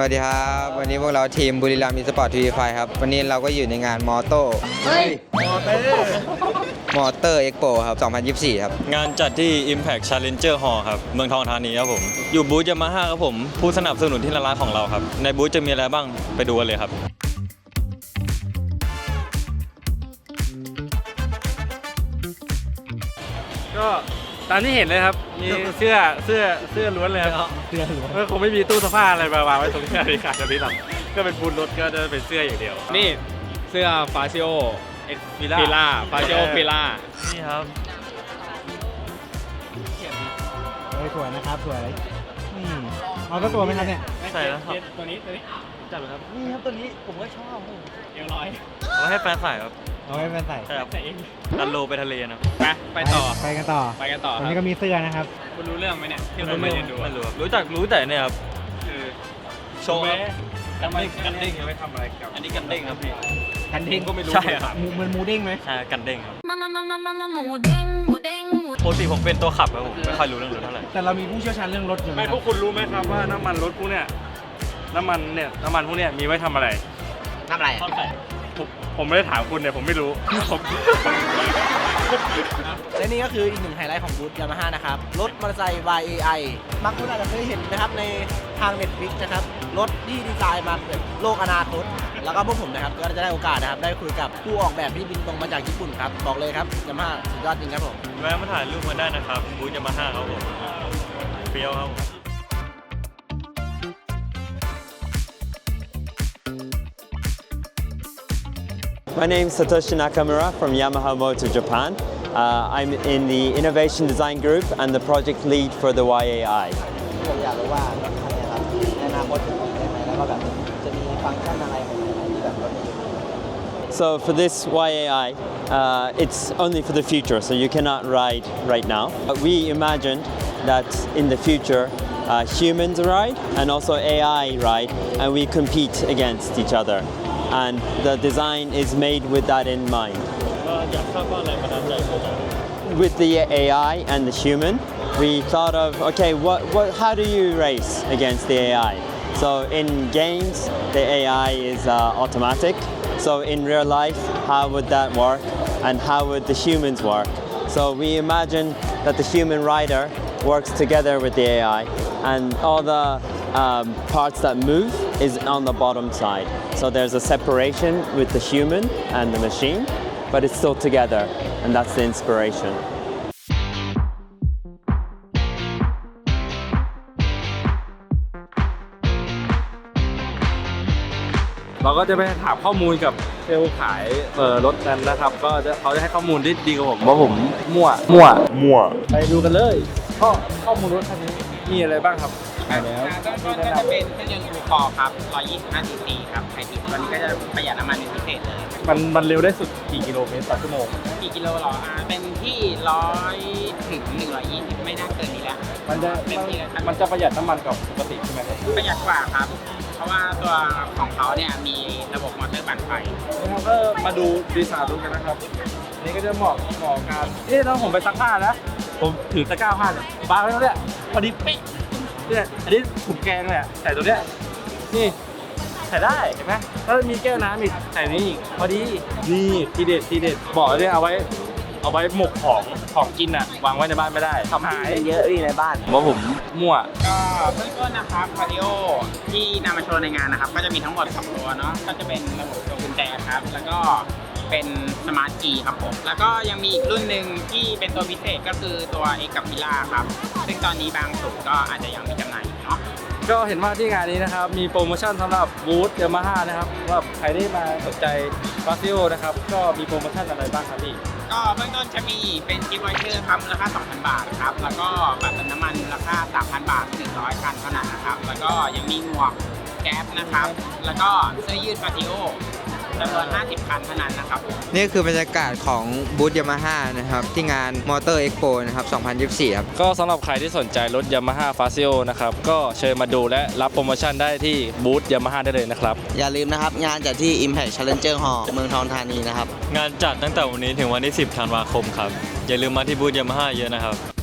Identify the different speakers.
Speaker 1: สวัสดีครับ วันนี้พวกเราทีมบุรีรัมย์อีสปอร์ตทีวีไฟครับ วันนี้เราก็อยู่ในงานมอโต้
Speaker 2: เฮ้ย
Speaker 1: มอเตอร์เอ็กโปครับ 2024 ครับ
Speaker 3: งานจัดที่ Impact Challenger Hall ครับ เมืองทองธานีครับผม อยู่บูธยามาฮ่าครับผม ผู้สนับสนุนที่น่ารักของเราครับ ในบูธจะมีอะไรบ้างไปดูกันเลยครับ
Speaker 2: ก็ ตามที่เห็นเลยครับ มีเสื้อเสื้อเสื้อล้วนเลยครับเสื้อล้วนก็คงไม่มีตู้เสื้อผ้าอะไรมาวางไว้ตรงนี้ในการจะพิลังก็เป็นบูนรถก็จะเป็นเสื้ออย่างเดียว
Speaker 4: นี่เสื้อฟาซิโอ
Speaker 2: เอ็กซ์ฟิล่า
Speaker 4: ฟิล่าฟาซิโอฟิล่า
Speaker 3: นี่ครับ
Speaker 5: เฮ้ยสวยนะครับสวยอืมเอาสักตัวไหมครับเนี่ย
Speaker 3: ใส่แล้วครับ
Speaker 4: ตัวนี้ตัวนี้
Speaker 3: จัดเลยครับ
Speaker 5: นี่ครับตัวนี้ผมก็ชอบ
Speaker 4: เอวลอย
Speaker 3: เอาไว้ให้แฟนใส่ครับ
Speaker 5: เอาไว้เป็นใส่
Speaker 3: ใช่ครับ
Speaker 4: ใส่เอง
Speaker 3: ดันโลไปทะเลนะ
Speaker 4: ไปไปต่อ
Speaker 5: ไปกันต่อ
Speaker 4: ไปกันต่อ
Speaker 5: วัน
Speaker 4: ค
Speaker 5: นี้
Speaker 4: รับ
Speaker 5: ก็มีเสื้อนะครับ
Speaker 4: คุณรู้เรื่องไหมเนี่ยที่เราไม่เรียนดู
Speaker 3: ไม่รู้ครับรู้จักรู้แต่เนี่ยครับ
Speaker 4: คือ
Speaker 3: โชว์ครับ
Speaker 4: กันเด้งกันเด้งไว้ทำอะไรกับ
Speaker 3: อันนี้กันเด้งครับพี่
Speaker 5: กันเด้ง
Speaker 4: ก็ไม่รู้
Speaker 3: ใช่ครับ
Speaker 5: มูมันมูเด้งไหม
Speaker 3: ใช่กันเด้งครับ
Speaker 6: มามามามามามาหมูเด้งหมูเด้งหมู
Speaker 3: ปกติผมเป็นตัวขับครับผมไม่ค่อยรู้เรื่องรถเท่าไหร่
Speaker 5: แต่เรามีผู้เชี่ยวชาญเรื่องรถอยู่
Speaker 2: ไม่
Speaker 5: นะค
Speaker 2: พ
Speaker 5: รั
Speaker 2: ว
Speaker 5: บ
Speaker 2: กคุณรู้ไหมครับว่าน้ำมันรถพวกเนี้ย น้ำมันเนี่ยน้ำมันพวกเนี้ยมีไว้ทำอะไร
Speaker 5: ทำอะไร
Speaker 3: ชอบใส่
Speaker 2: ผมผมไม่ได้ถามคุณเนี่ยผมไม่รู้ผม
Speaker 7: และนี่ก็คืออีกหนึ่งไฮไลท์ของบูธยามาฮ่านะครับ รถมอเตอร์ไซค์ YAI บางคนอาจจะเคยเห็นนะครับในทาง Netflix นะครับ รถที่ดีไซน์มาเป็นโลกอนาคต แล้วก็พวกผมนะครับ ก็จะได้โอกาสนะครับ ได้คุยกับผู้ออกแบบที่บินตรงมาจากญี่ปุ่นครับ บอกเลยครับยามาฮ่าสุดยอดจริงครับผม
Speaker 3: แวะมาถ่ายรูปมาได้นะครับบูธยามาฮ่าครับผมเฟี้ยวครับ
Speaker 8: My name is Satoshi Nakamura from Yamaha Motor Japan. Uh, I'm in the Innovation Design Group and the project lead for the YAI. So for this YAI, uh, it's only for the future, so you cannot ride right now. But we imagined that in the future, uh, humans ride and also AI ride, and we compete against each other and the design is made with that in mind. With the AI and the human, we thought of, okay, what, what, how do you race against the AI? So in games, the AI is uh, automatic. So in real life, how would that work? And how would the humans work? So we imagine that the human rider works together with the AI and all the um, parts that move is on the bottom side. So there's a separation with the human and the machine, but it's still together, and that's the inspiration.
Speaker 2: เราก็จะไปถามข้อมูลกับเซลล์ขายเอ่อรถนั้นนะครับ ก็จะเขาจะให้ข้อมูลที่ดีกว่าผมเพราะผมมั่วมั่วมั่วไปดูกันเลยข้อข้อมูลรถคันนี้มีอะไรบ้างครับ ไปแล้ว
Speaker 9: ต้นต้นก็จะเป็นเครื่องยนต์ทูคอครับ125ซีซีครับไฮบริดตัวนี้ก็จะประหยัดน้ำมันเป็นพิเศษเลย
Speaker 2: มันมันเร็วได้สุดกี่กิโลเมตรต่อชั่วโมง
Speaker 9: กี่กิโลหรออ่าเป็นที่ร้อยถึง120 ไม่น่าเกินนี้แล้ว
Speaker 2: มันจะมันมันจะประหยัดน้ำมันกว่าปกติใช่ไหมครับ
Speaker 9: ประหยัดกว่าครับ เพราะว่าตัวของเขาเนี่ยมีระบบมอเตอร์ปั่นไฟ
Speaker 2: เราก็มาดูดีไซน์ดูกันนะครับนี่ก็จะเหมาะเหมาะกับเอ๊ะถ้าผมไปซักผ้านะ ผมถือตะกร้าผ้าเนี่ยบางไว้ตรงเนี้ยพอดีเป๊ะ เนี่ยอันนี้ถุงแกงเนี่ยใส่ตัวเนี้ยนี่ใส่ได้เห็นไหมถ้ามีแก้วน้ำอีกใส่นี้อีกพอดีนี่ทีเด็ดทีเด็ดบอกเลยเอาไว้ เอาไว้หมกของของกินอะวางไว้ในบ้านไม่ได้ทำหาย
Speaker 7: เยอะพี่ในบ้าน
Speaker 2: เพราะผมมั่ว
Speaker 9: ก็เบื้องต้นนะครับคาร์ดิโอที่นำมาโชว์ในงานนะครับ ก็จะมีทั้งหมด2ตัวเนาะก็จะเป็นระบบตัวกุญแจครับ แล้วก็ เป็นสมาร์ทคีย์ครับผม แล้วก็ยังมีอีกรุ่นหนึ่งที่เป็นตัวพิเศษก็คือตัว X กับ Villa ครับ ซึ่งตอนนี้บางสูตรก็อาจจะยังมีจำหน่ายอยู่เนาะ
Speaker 2: ก็เห็นว่าที่งานนี้นะครับ มีโปรโมชั่นสำหรับบูธยามาฮ่านะครับสำหรับใครที่มาสนใจฟาซิโอนะครับ ก็มีโปรโมชั่นอะไรบ้างครับพี่
Speaker 9: ก็เบื้องต้นจะมีเป็นกิฟต์วอเชอร์ครับมูลค่า 2,000 บาทครับ แล้วก็บัตรเติมน้ำมันมูลค่า 3,000 บาท 100 คันเท่านั้นนะครับ แล้วก็ยังมีหมวกแก๊ปนะครับ แล้วก็เสื้อยืดปาติโอ จำนวน 50 คันเท่านั้นนะครับผม
Speaker 1: นี่คือบรรยากาศของบูธยามาฮ่านะครับ ที่งานมอเตอร์เอ็กโปนะครับ 2024 ครับ
Speaker 2: ก็สำหรับใครที่สนใจรถ Yamaha f a z i o นะครับ ก็เชิญมาดูและรับโปรโมชั่นได้ที่บูธ Yamaha ได้เลยนะครับ
Speaker 7: อย่าลืมนะครับ งานจัดที่ Impact Challenger Hall เมืองทองธานีนะครับ
Speaker 3: งานจัดตั้งแต่วันนี้ถึงวันที่ 10 ธันวาคมครับ อย่าลืมมาที่บูธยามาฮ่าเยอะนะครับ